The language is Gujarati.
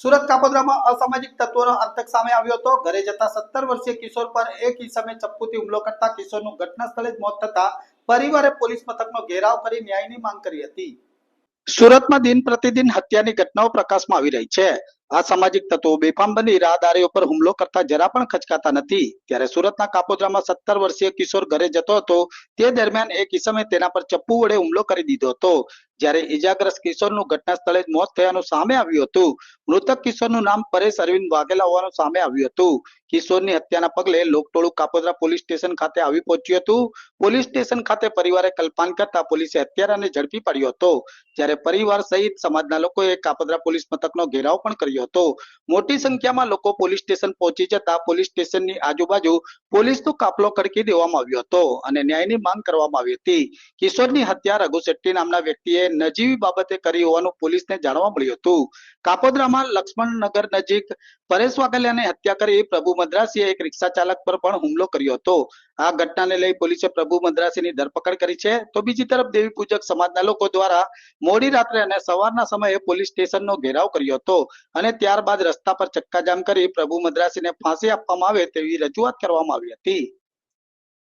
સુરત કાપોદ્રામાં અસામાજિક તત્વોનો આતંક સામે આવ્યો હતો. ઘરે જતા સત્તર વર્ષીય કિશોર પર એક ઈસમે ચપ્પુથી હુમલો કરતા કિશોરનું ઘટના સ્થળે જ મોત થતા પરિવારે પોલીસ મથકનો ઘેરાવ કરી ન્યાયની માંગ કરી હતી. સુરતમાં દિન પ્રતિદિન હત્યાની ઘટનાઓ પ્રકાશમાં આવી રહી છે. અસામાજિક તત્વો બેફામ બની રાહદારીઓ પર હુમલો કરતા જરા પણ ખચકાતા નથી. ત્યારે સુરતના કાપોદ્રામાં સત્તર વર્ષીય કિશોર ઘરે જતો હતો. તે દરમિયાન એક ઈસમે તેના પર ચપ્પુ વડે હુમલો કરી દીધો હતો. જ્યારે ઇજાગ્રસ્ત કિશોરનું ઘટના સ્થળે જ મોત થયાનું સામે આવ્યું હતું. મૃતક કિશોરનું નામ પરેશ અરવિંદ વાઘેલા હોવાનું સામે આવ્યું હતું. કિશોરની હત્યાના પગલે લોકટોળું કાપોદરા પોલીસ સ્ટેશન ખાતે આવી પહોંચ્યું હતું. પોલીસ સ્ટેશન ખાતે પરિવારે કલ્પાન કરતા પોલીસે હત્યારાને ઝડપી પાડ્યો હતો. જ્યારે પરિવાર સહિત સમાજના લોકોએ કાપોદરા પોલીસ મથકનો ઘેરાવ પણ કર્યો હતો. મોટી સંખ્યામાં લોકો પોલીસ સ્ટેશન પહોંચી જતા પોલીસ સ્ટેશનની આજુબાજુ પોલીસનો કાફલો કડકી દેવામાં આવ્યો હતો અને ન્યાયની માંગ કરવામાં આવી હતી. કિશોરની હત્યા રઘુ શેટ્ટી નામના વ્યક્તિએ નજીવી બાબતે કરી હોવાનું પોલીસને જાણવા મળ્યું હતું. કાપોદ્રામાં લક્ષ્મણનગર નજીક પરેશ વાઘેલાની હત્યા કરી પ્રભુ મદ્રાસીએ એક રિક્ષા ચાલક પર પણ હુમલો કર્યો હતો. આ ઘટનાને લઈ પોલીસે પ્રભુ મદ્રાસીની ધરપકડ કરી છે. તો બીજી તરફ દેવી પૂજક સમાજના લોકો દ્વારા મોડી રાત્રે અને સવારના સમયે પોલીસ સ્ટેશનનો ઘેરાવ કર્યો હતો અને ત્યારબાદ રસ્તા પર ચક્કાજામ કરી પ્રભુ મદ્રાસીને ફાંસી આપવામાં આવે તેવી રજૂઆત કરવામાં આવી હતી.